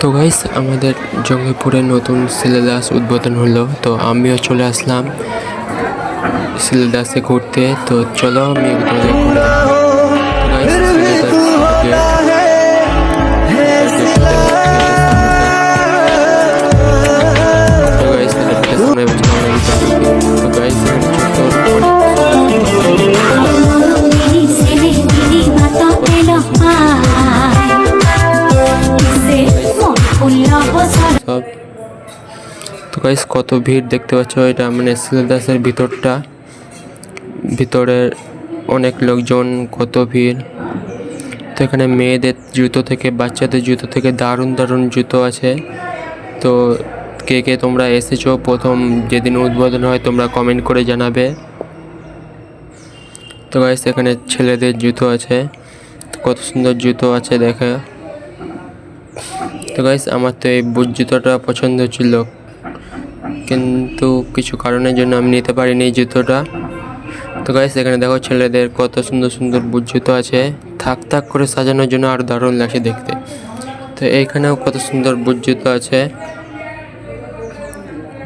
তো গাইস আমাদের জঙ্গিপুরে নতুন সিলেদাস উদ্বোধন হলো। তো আমিও চলে আসলাম সিলেদাসে ঘুরতে তো চলো আমি সব। তো গাইস কত ভিড় দেখতে পাচ্ছ? এটা মানে সিলেদাসের ভিতরটা। ভিতরের অনেক লোকজন, কত ভিড়। তো এখানে মেয়েদের জুতো থেকে, বাচ্চাদের জুতো থেকে দারুণ দারুণ জুতো আছে। তো কে কে তোমরা এসেছ, প্রথম যেদিন উদ্বোধন হয়, তোমরা কমেন্ট করে জানাবে। তো গাইস এখানে ছেলেদের জুতো আছে। কত সুন্দর জুতো আছে, দেখে। তো গাইস আমার তো এই বুট জুতোটা পছন্দ ছিল। কিন্তু কিছু কারণের জন্য আমি নিতে পারিনি এই জুতোটা। তো গাইস এখানে দেখো ছেলেদের কত সুন্দর সুন্দর বুট জুতো আছে। থাক থাক করে সাজানোর জন্য আরও দারুণ লাগছে দেখতে। তো এইখানেও কত সুন্দর বুট জুতো আছে।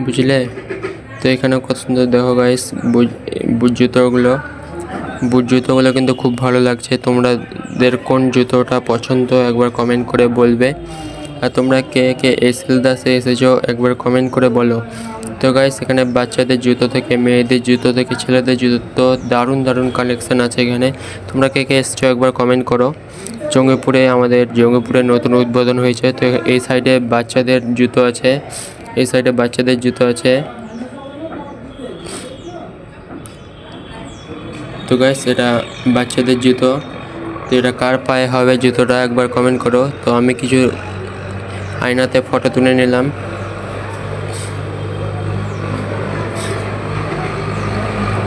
বুঝলে? তো এখানেও কত সুন্দর দেখো গাইস বুট জুতোগুলো বুট জুতোগুলো কিন্তু খুব ভালো লাগছে। তোমাদের কোন জুতোটা পছন্দ একবার কমেন্ট করে বলবে। আর তোমরা কে কে এসএল দাসে এসেছ, একবার কমেন্ট করে বলো। তো গাইস এখানে বাচ্চাদের জুতো থেকে, মেয়েদের জুতো থেকে, ছেলেদের জুতো তো দারুণ দারুণ কালেকশান আছে এখানে। তোমরা কে কে এসছো, একবার কমেন্ট করো। জঙ্গিপুরে আমাদের, জঙ্গিপুরে নতুন উদ্বোধন হয়েছে। তো এই সাইডে বাচ্চাদের জুতো আছে। এই সাইডে বাচ্চাদের জুতো আছে। তো গাইস এটা বাচ্চাদের জুতো। তো এটা কার পায়ে হবে জুতোটা একবার কমেন্ট করো। তো আমি কিছু আয়নাতে ফটো তুলে নিলাম।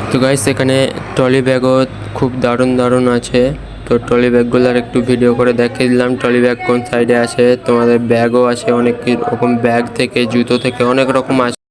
তো গাইস এখানে ট্রলি ব্যাগও খুব দারুণ দারুণ আছে। তো ট্রলি ব্যাগগুলোর একটু ভিডিও করে দেখিয়ে দিলাম। ট্রলি ব্যাগ কোন সাইডে আছে? তোমাদের ব্যাগও আছে অনেক রকম। ব্যাগ থেকে, জুতো থেকে অনেক রকম আছে।